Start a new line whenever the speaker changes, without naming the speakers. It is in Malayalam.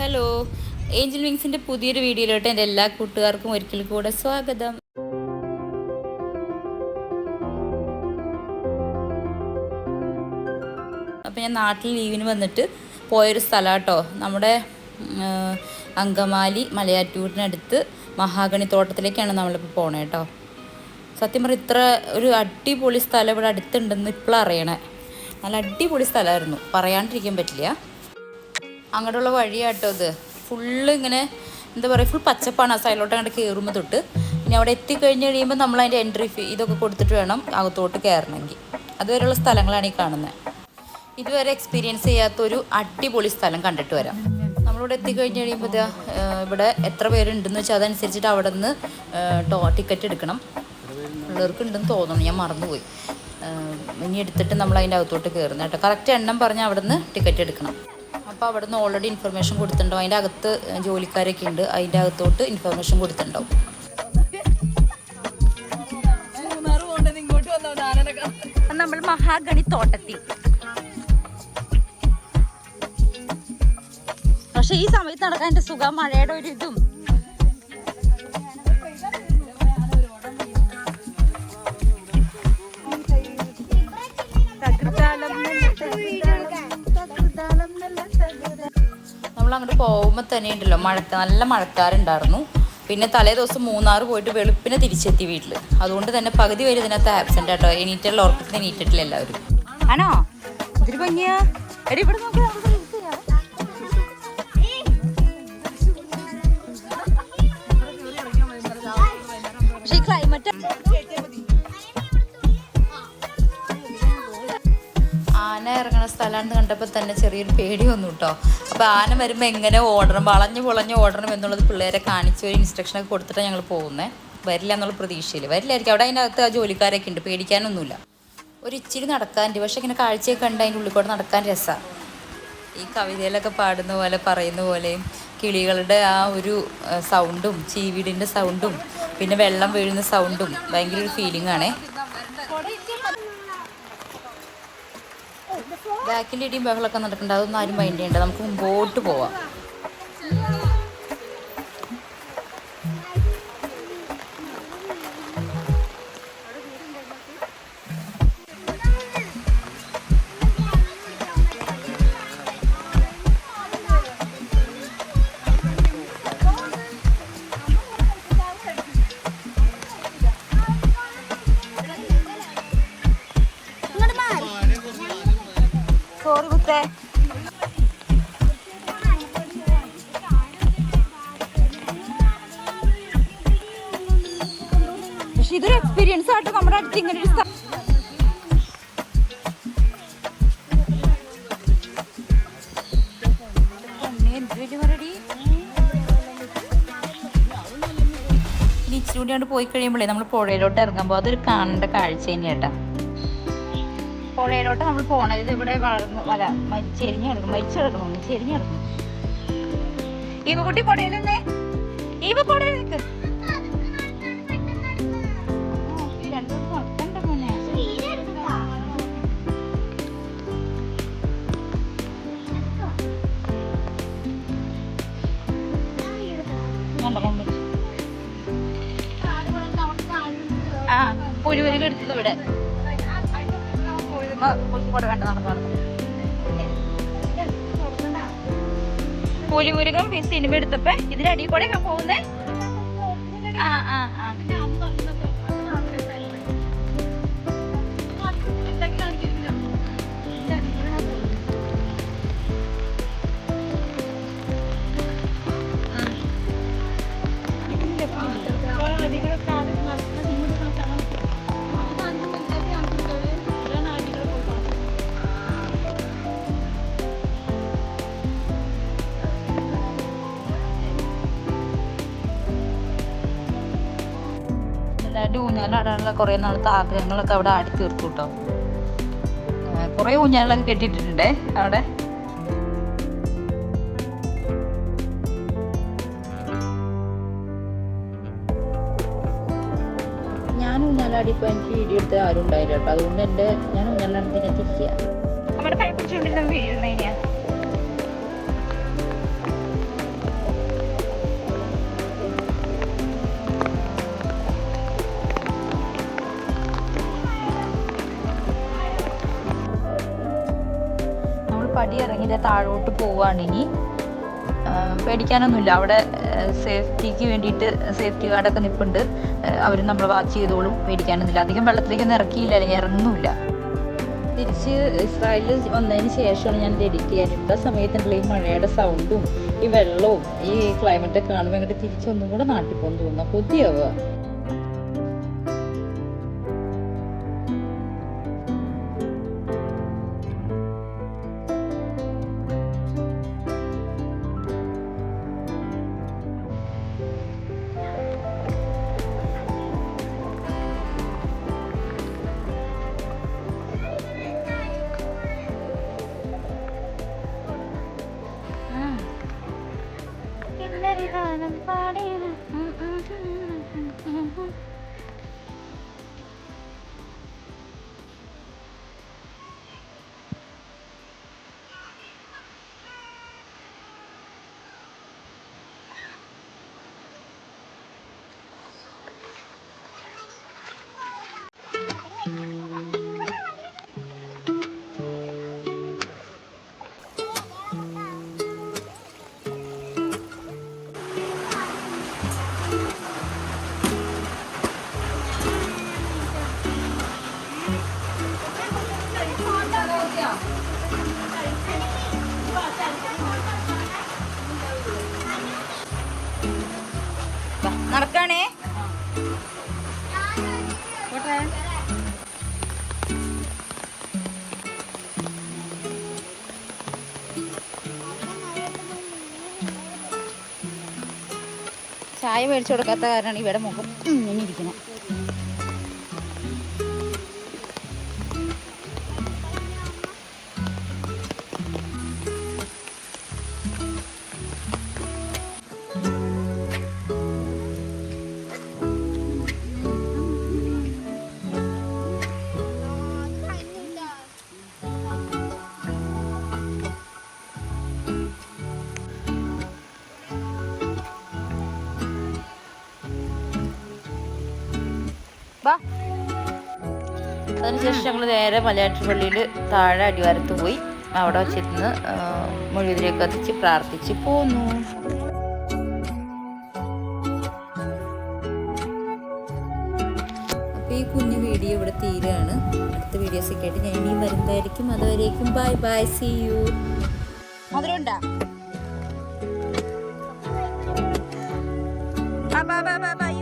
ഹലോ ഏഞ്ചൽ വിങ്സിന്റെ പുതിയൊരു വീഡിയോയിലോട്ട് എന്റെ എല്ലാ കൂട്ടുകാർക്കും ഒരിക്കൽ കൂടെ സ്വാഗതം. അപ്പോൾ ഞാൻ നാട്ടിൽ ലീവിന് വന്നിട്ട് പോയൊരു സ്ഥലം കേട്ടോ നമ്മുടെ അങ്കമാലി മലയാറ്റൂരിനടുത്ത് മഹാഗണി തോട്ടത്തിലേക്കാണ് നമ്മളിപ്പോൾ പോണേ കേട്ടോ സത്യം പറഞ്ഞാൽ ഇത്ര ഒരു അടിപൊളി സ്ഥലം ഇവിടെ അടുത്തുണ്ടെന്ന് ഇപ്പോഴും അറിയണേ. നല്ല അടിപൊളി സ്ഥലമായിരുന്നു പറയാണ്ടിരിക്കാൻ പറ്റില്ല. അങ്ങോട്ടുള്ള വഴിയാട്ടോ ഇത്. ഫുള്ള് ഇങ്ങനെ എന്താ പറയുക ഫുൾ പച്ചപ്പാണ് ആ സൈഡിലോട്ട് അങ്ങോട്ട് കയറുമ്പോൾ തൊട്ട്. ഇനി അവിടെ എത്തിക്കഴിഞ്ഞ് കഴിയുമ്പോൾ നമ്മൾ അതിന്റെ എൻട്രി ഫീ ഇതൊക്കെ കൊടുത്തിട്ട് വേണം അകത്തോട്ട് കയറണമെങ്കിൽ അതുവരെയുള്ള സ്ഥലങ്ങളാണ് ഈ കാണുന്നത് ഇതുവരെ എക്സ്പീരിയൻസ് ചെയ്യാത്തൊരു അടിപൊളി സ്ഥലം കണ്ടിട്ട് വരാം. നമ്മളിവിടെ എത്തിക്കഴിഞ്ഞ് കഴിയുമ്പോൾ ഇവിടെ എത്ര പേരുണ്ടെന്ന് വെച്ചാൽ അതനുസരിച്ചിട്ട് അവിടെ നിന്ന് ടോ ടിക്കറ്റ് എടുക്കണം. പിള്ളേർക്ക് ഉണ്ടെന്ന് തോന്നുന്നു ഞാൻ മറന്നുപോയി. ഇനി എടുത്തിട്ട് നമ്മൾ അതിന്റെ അകത്തോട്ട് കയറുന്നത് കേട്ടോ. കറക്റ്റ് എണ്ണം പറഞ്ഞാൽ അവിടെ നിന്ന് ടിക്കറ്റ് എടുക്കണം. അപ്പോൾ അവിടെ നിന്ന് ഓൾറെഡി ഇൻഫർമേഷൻ കൊടുത്തിട്ടുണ്ടാവും. അതിന്റെ അകത്ത് ജോലിക്കാരൊക്കെ ഉണ്ട്. അതിന്റെ അകത്തോട്ട് ഇൻഫർമേഷൻ കൊടുത്തിട്ടുണ്ടാവും. നമ്മൾ മഹാഗണി തോട്ടത്തിൽ. പക്ഷെ ഈ സമയത്ത് നടക്കാൻ എന്റെ സുഖം മഴയുടെ ഒരു ഇതും. നമ്മൾ അങ്ങോട്ട് പോകുമ്പോൾ തന്നെ ഉണ്ടല്ലോ മഴക്ക നല്ല മഴക്കാരുണ്ടായിരുന്നു. പിന്നെ തലേ ദിവസം മൂന്നാർ പോയിട്ട് വെളുപ്പിനെ തിരിച്ചെത്തി വീട്ടിൽ അതുകൊണ്ട് തന്നെ പകുതി വരെ ഇതിനകത്ത് ആബ്സെന്റ് ആട്ടോ. എണീറ്റുള്ള ഉറക്കത്തിന് എണീറ്റിട്ടില്ല എല്ലാവരും. ആണോ? ഇതിരി ഭംഗിയാ. എടി ഇവിടെ നോക്ക്. നമുക്ക് reels ചെയ്യാം. പക്ഷേ ഈ ക്ലൈമറ്റ് ആന ഇറങ്ങുന്ന സ്ഥലമാണെന്ന് കണ്ടപ്പോൾ തന്നെ ചെറിയൊരു പേടി വന്നു കേട്ടോ. ആന വരുമ്പോൾ എങ്ങനെ ഓടണം വളഞ്ഞ് പൊളഞ്ഞ് ഓടണം എന്നുള്ളത് പിള്ളേരെ കാണിച്ച് ഒരു ഇൻസ്ട്രക്ഷനൊക്കെ കൊടുത്തിട്ടാണ് ഞങ്ങൾ പോകുന്നത് വരില്ല എന്നുള്ള പ്രതീക്ഷയിൽ വരില്ലായിരിക്കും. അവിടെ അതിന്റെ അകത്ത് ആ ജോലിക്കാരൊക്കെ ഉണ്ട്. പേടിക്കാനൊന്നുമില്ല. ഒരു ഇച്ചിരി നടക്കാനുണ്ട്. പക്ഷെ ഇങ്ങനെ കാഴ്ചയൊക്കെ കണ്ട് അതിന്റെ ഉള്ളിൽ കൂടെ നടക്കാൻ രസമാണ് ഈ കവിതയിലൊക്കെ പാടുന്ന പോലെ പറയുന്ന പോലെ കിളികളുടെ ആ ഒരു സൗണ്ടും ചീവീടിന്റെ സൗണ്ടും പിന്നെ വെള്ളം വീഴുന്ന സൗണ്ടും ഭയങ്കര ഒരു ഫീലിംഗ് ആണേ. ബാക്കിൽ ഇടിയും ബഹളമൊക്കെ നടക്കുന്നുണ്ട് അതൊന്നും ആരും മൈൻഡ് ചെയ്യേണ്ട. നമുക്ക് മുമ്പോട്ട് പോവാം. പക്ഷെ ഇതൊരു എക്സ്പീരിയൻസ് ആയിട്ട് നമ്മുടെ അടുത്ത് ഇങ്ങനെ ഒരു സ്ഥ- പൊന്നേ, എന്ത് വലിയ മരടി. ഇനി ഇച്ചിരി കൂടി പോയി കഴിയുമ്പോഴേ നമ്മൾ പുഴയിലോട്ട് ഇറങ്ങുമ്പോൾ അതൊരു കാണേണ്ട കാഴ്ച തന്നെയാട്ടാ. പുഴയിലോട്ട് നമ്മൾ പോണത് ഇവിടെ വളർന്നു മരി- ചെരിഞ്ഞ് ഈ കുട്ടി പുഴയിൽ നിന്നേ. നിൽക്ക് ആ പുലിവരിക എടുത്തത് ഇവിടെ. പുലിമുരുകം സിനിമ എടുത്തപ്പോ ഇതിനടിയിൽ കൂടെ പോകുന്നേ? ആ ആ. ഊഞ്ഞാലാടാനുള്ള കുറേ നാളത്തെ ആഗ്രഹങ്ങളൊക്കെ അവിടെ ആടി തീർത്തു കേട്ടോ. കുറേ ഊഞ്ഞാലൊക്കെ കെട്ടിയിട്ടിട്ടുണ്ടേ അവിടെ. ഞാൻ ഊഞ്ഞാലാടിയപ്പോൾ എനിക്ക് വീഡിയോ എടുത്ത് ആരും ഉണ്ടായില്ല കേട്ടോ. അതുകൊണ്ട് എന്റെ ഞാൻ ഊഞ്ഞാലാടത്തിനെത്തിക്കുക നമ്മുടെ കൈ വീഡിയോ വീഴുന്നതിനാ. അങ്കമാലി ഇറങ്ങിയിട്ട് താഴോട്ട് പോവാണ് ഇനി. പേടിക്കാനൊന്നുമില്ല. അവിടെ സേഫ്റ്റിക്ക് വേണ്ടിയിട്ട് സേഫ്റ്റി ഗാർഡൊക്കെ നിൽപ്പുണ്ട് അവർ നമ്മൾ വാച്ച് ചെയ്തോളും. പേടിക്കാനൊന്നുമില്ല. അധികം വെള്ളത്തിലേക്കൊന്നും ഇറക്കിയില്ല. അല്ലെങ്കിൽ ഇറങ്ങുന്നില്ല തിരിച്ച് ഇസ്രായേലിൽ വന്നതിന് ശേഷമാണ് ഞാൻ എഡിറ്റ് ചെയ്യാൻ ഇപ്പം സമയത്തുണ്ടല്ലോ ഈ മഴയുടെ സൗണ്ടും ഈ വെള്ളവും ഈ ക്ലൈമറ്റൊക്കെ കാണുമ്പോൾ ഇങ്ങോട്ട് തിരിച്ചൊന്നും കൂടെ നാട്ടിൽ പോകുന്നു തോന്നുന്നു. കൊതിയാവുക. Mm-mm. നടക്കാണേ ചായ മേടിച്ചു കൊടുക്കാത്ത കാരണമാണ് ഇവിടെ മുഖം ഇങ്ങനെ അതിനുശേഷം ഞങ്ങൾ നേരെ മലയാറ്റൂർ പള്ളിയിൽ താഴെ അടിവാരത്ത് പോയി അവിടെ വെച്ചിരുന്ന് മൊഴിതിലേക്ക് കത്തിച്ച് പ്രാർത്ഥിച്ച് പോന്നു. അപ്പോൾ ഈ കുഞ്ഞു വീഡിയോ ഇവിടെ തീരുകയാണ്. അടുത്ത വീഡിയോസൊക്കെ ആയിട്ട് ഞാൻ ഇനിയും വരുന്നതായിരിക്കും. അതുവരേക്കും ബൈ ബൈ സി യു മധുരമുണ്ടാ ബൈ ബൈ ബൈ ബൈ